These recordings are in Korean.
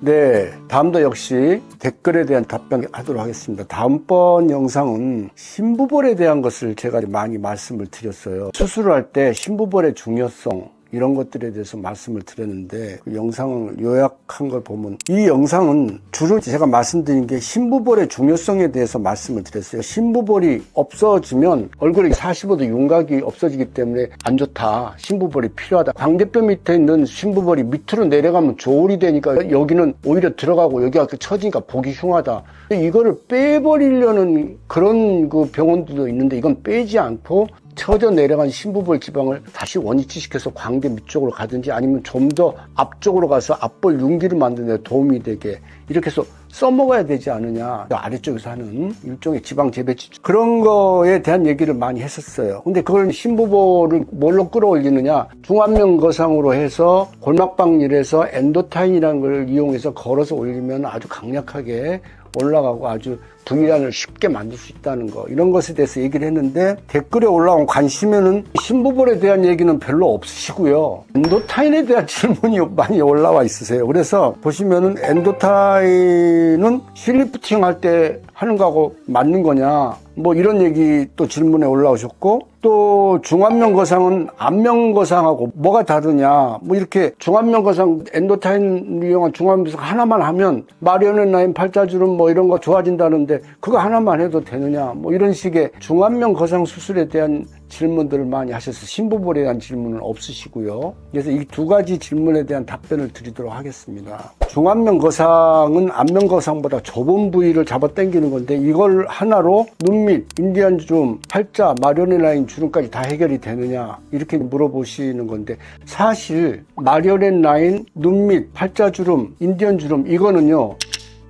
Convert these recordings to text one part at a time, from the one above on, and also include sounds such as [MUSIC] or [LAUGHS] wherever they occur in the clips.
네, 다음도 역시 댓글에 대한 답변하도록 하겠습니다. 다음번 영상은 신부벌에 대한 것을 제가 많이 말씀을 드렸어요. 수술을 할때 신부벌의 중요성, 이런 것들에 대해서 말씀을 드렸는데 그 영상을 요약한 걸 보면 이 영상은 주로 제가 말씀드린 게 신부볼의 중요성에 대해서 말씀을 드렸어요. 신부볼이 없어지면 얼굴에 45도 윤곽이 없어지기 때문에 안 좋다. 신부볼이 필요하다. 광대뼈 밑에 있는 신부볼이 밑으로 내려가면 조울이 되니까 여기는 오히려 들어가고 여기가 그 처지니까 보기 흉하다. 이거를 빼버리려는 그런 그 병원들도 있는데 이건 빼지 않고 처져 내려간 신부볼 지방을 다시 원위치시켜서 광대 밑쪽으로 가든지 아니면 좀 더 앞쪽으로 가서 앞볼 융기를 만드는 데 도움이 되게 이렇게 해서 써먹어야 되지 않느냐. 아래쪽에서 하는 일종의 지방 재배치. 그런 거에 대한 얘기를 많이 했었어요. 근데 그걸 신부볼을 뭘로 끌어올리느냐. 중안면 거상으로 해서 골막방일에서 엔도타인이라는 걸 이용해서 걸어서 올리면 아주 강력하게 올라가고 아주 분리안을 쉽게 만들 수 있다는 거 이런 것에 대해서 얘기를 했는데 댓글에 올라온 관심에는 신부볼에 대한 얘기는 별로 없으시고요. 엔도타인에 대한 [LAUGHS] 질문이 많이 올라와 있으세요. 그래서 보시면은 엔도타인은 실리프팅 할 때 하는 거하고 맞는 거냐? 뭐 이런 얘기 또 질문에 올라오셨고 또 중안면 거상은 안면 거상하고 뭐가 다르냐? 뭐 이렇게 중안면 거상 엔도타인 이용한 중안면 거상 하나만 하면 마리오넷 라인 팔자주름 뭐 이런 거 좋아진다는데 그거 하나만 해도 되느냐? 뭐 이런 식의 중안면 거상 수술에 대한 질문들을 많이 하셔서 신부볼에 대한 질문은 없으시고요. 그래서 이 두 가지 질문에 대한 답변을 드리도록 하겠습니다. 중안면 거상은 안면 거상보다 좁은 부위를 잡아 당기는 건데 이걸 하나로 눈밑, 인디안 주름, 팔자, 마리오넷 라인 주름까지 다 해결이 되느냐 이렇게 물어보시는 건데 사실 마리오넷 라인, 눈밑, 팔자 주름, 인디언 주름 이거는요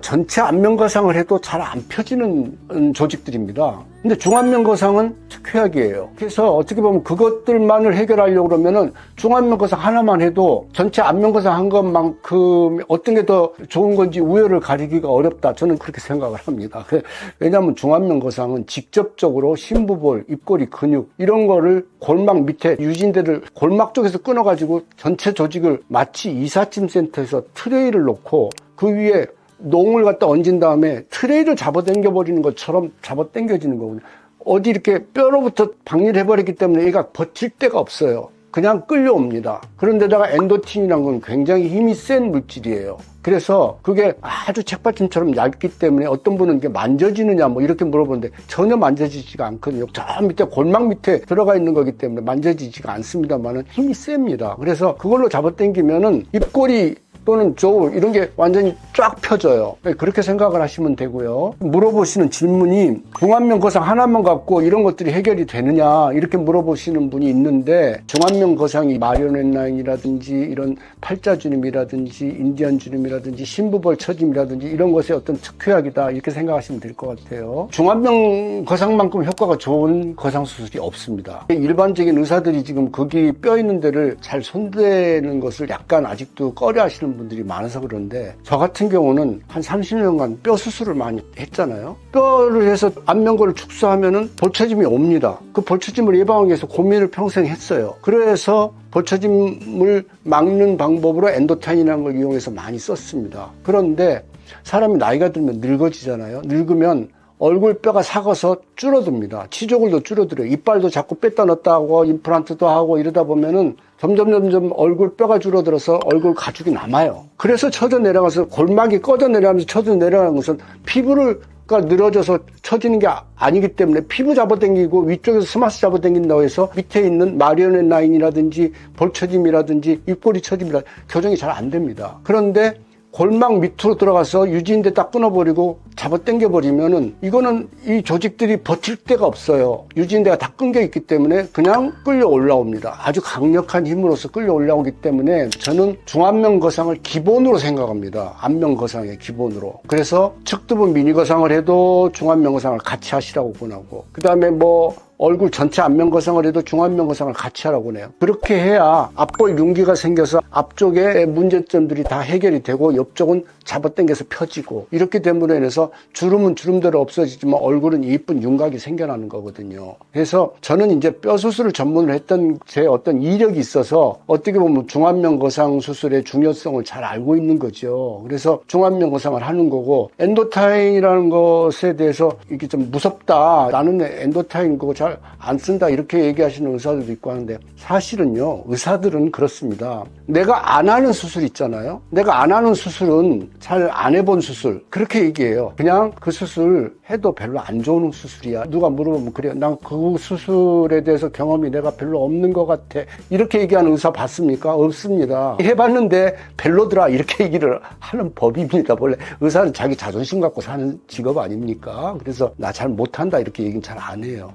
전체 안면 거상을 해도 잘 안 펴지는 음, 조직들입니다. 근데 중안면 거상은 특효약이에요. 그래서 어떻게 보면 그것들만을 해결하려고 그러면은 중안면 거상 하나만 해도 전체 안면 거상 한 것만큼 어떤 게 더 좋은 건지 우열을 가리기가 어렵다. 저는 그렇게 생각을 합니다. 그, 왜냐하면 중안면 거상은 직접적으로 신부볼, 입꼬리 근육 이런 거를 골막 밑에 유진대를 골막 쪽에서 끊어가지고 전체 조직을 마치 이삿짐 센터에서 트레이를 놓고 그 위에 농을 갖다 얹은 다음에 트레이를 잡아당겨 버리는 것처럼 잡아당겨지는 거거든요. 어디 이렇게 뼈로부터 박리를 해버렸기 때문에 얘가 버틸 데가 없어요. 그냥 끌려옵니다. 그런데다가 엔도틴이라는 건 굉장히 힘이 센 물질이에요. 그래서 그게 아주 책받침처럼 얇기 때문에 어떤 분은 이게 만져지느냐 뭐 이렇게 물어보는데 전혀 만져지지가 않거든요. 저 밑에 골막 밑에 들어가 있는 거기 때문에 만져지지가 않습니다만은 힘이 셉니다. 그래서 그걸로 잡아당기면은 입꼬리 또는 저 이런 게 완전히 쫙 펴져요. 네, 그렇게 생각을 하시면 되고요. 물어보시는 질문이 중안면 거상 하나만 갖고 이런 것들이 해결이 되느냐 이렇게 물어보시는 분이 있는데 중안면 거상이 마리오넷 라인이라든지 이런 팔자주름이라든지 인디언 주름이라든지 신부벌 처짐이라든지 이런 것의 어떤 특효약이다 이렇게 생각하시면 될 것 같아요. 중안면 거상만큼 효과가 좋은 거상 수술이 없습니다. 일반적인 의사들이 지금 거기 뼈 있는 데를 잘 손대는 것을 약간 아직도 꺼려 하시는 분들이 많아서 그런데 저 같은 경우는 한 30년간 뼈 수술을 많이 했잖아요. 뼈를 해서 안면골을 축소하면은 볼처짐이 옵니다. 그 볼처짐을 예방하기 위해서 고민을 평생 했어요. 그래서 볼처짐을 막는 방법으로 엔도타인이라는 걸 이용해서 많이 썼습니다. 그런데 사람이 나이가 들면 늙어지잖아요. 늙으면 얼굴 뼈가 삭아서 줄어듭니다. 치조골도 줄어들어요. 이빨도 자꾸 뺐다 넣었다 하고 임플란트도 하고 이러다 보면은 점점 점점 얼굴 뼈가 줄어들어서 얼굴 가죽이 남아요. 그래서 쳐져 내려가서 골막이 꺼져 내려가면서 쳐져 내려가는 것은 피부를 가 늘어져서 처지는 게 아니기 때문에 피부 잡아당기고 위쪽에서 스마스 잡아당긴다고 해서 밑에 있는 마리오넷 라인이라든지 볼처짐이라든지 입꼬리 처짐이라 교정이 잘 안 됩니다. 그런데 골막 밑으로 들어가서 유지인데 딱 끊어버리고 잡아당겨 버리면은 이거는 이 조직들이 버틸 데가 없어요. 유지인대가 다 끊겨 있기 때문에 그냥 끌려 올라옵니다. 아주 강력한 힘으로서 끌려 올라오기 때문에 저는 중안면 거상을 기본으로 생각합니다. 안면 거상의 기본으로. 그래서 측두부 미니 거상을 해도 중안면 거상을 같이 하시라고 권하고 그 다음에 뭐 얼굴 전체 안면 거상을 해도 중안면 거상을 같이 하라고 해요. 그렇게 해야 앞볼 윤기가 생겨서 앞쪽에 문제점들이 다 해결이 되고 옆쪽은 잡아당겨서 펴지고 이렇게 됨으로 인해서 주름은 주름대로 없어지지만 얼굴은 이쁜 윤곽이 생겨나는 거거든요. 그래서 저는 이제 뼈 수술을 전문으로 했던 제 어떤 이력이 있어서 어떻게 보면 중안면 거상 수술의 중요성을 잘 알고 있는 거죠. 그래서 중안면 거상을 하는 거고 엔도타인이라는 것에 대해서 이게 좀 무섭다. 나는 엔도타인 그거 잘안 쓴다 이렇게 얘기하시는 의사들도 있고 하는데 사실은요 의사들은 그렇습니다. 내가 안 하는 수술 있잖아요. 내가 안 하는 수술은 잘 안 해본 수술 그렇게 얘기해요. 그냥 그 수술 해도 별로 안 좋은 수술이야. 누가 물어보면 그래요. 난 그 수술에 대해서 경험이 내가 별로 없는 것 같아. 이렇게 얘기하는 의사 봤습니까? 없습니다. 해봤는데 별로더라 이렇게 [LAUGHS] 얘기를 하는 법입니다. 원래 의사는 자기 자존심 갖고 사는 직업 아닙니까? 그래서 나 잘 못한다 이렇게 얘기는 잘 안 해요.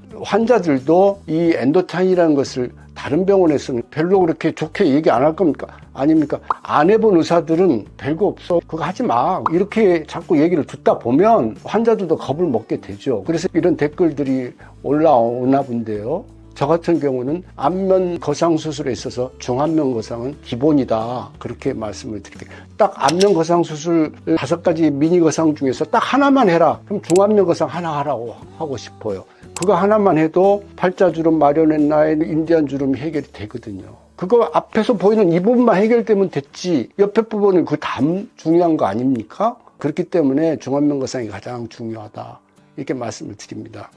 환자들도 이 엔도타인이라는 것을 다른 병원에서는 별로 그렇게 좋게 얘기 안 할 겁니까? 아닙니까? 안 해본 의사들은 별거 없어. 그거 하지 마. 이렇게 자꾸 얘기를 듣다 보면 환자들도 겁을 먹게 되죠. 그래서 이런 댓글들이 올라오나 본데요. 저 같은 경우는 안면 거상 수술에 있어서 중안면 거상은 기본이다. 그렇게 말씀을 드릴게요. 딱 안면 거상 수술 다섯 가지 미니 거상 중에서 딱 하나만 해라. 그럼 중안면 거상 하나 하라고 하고 싶어요. 그거 하나만 해도 팔자주름 마련한 나의 인디안 주름이 해결이 되거든요. 그거 앞에서 보이는 이 부분만 해결되면 됐지. 옆에 부분은 그 다음 중요한 거 아닙니까? 그렇기 때문에 중안면 거상이 가장 중요하다. 이렇게 말씀을 드립니다.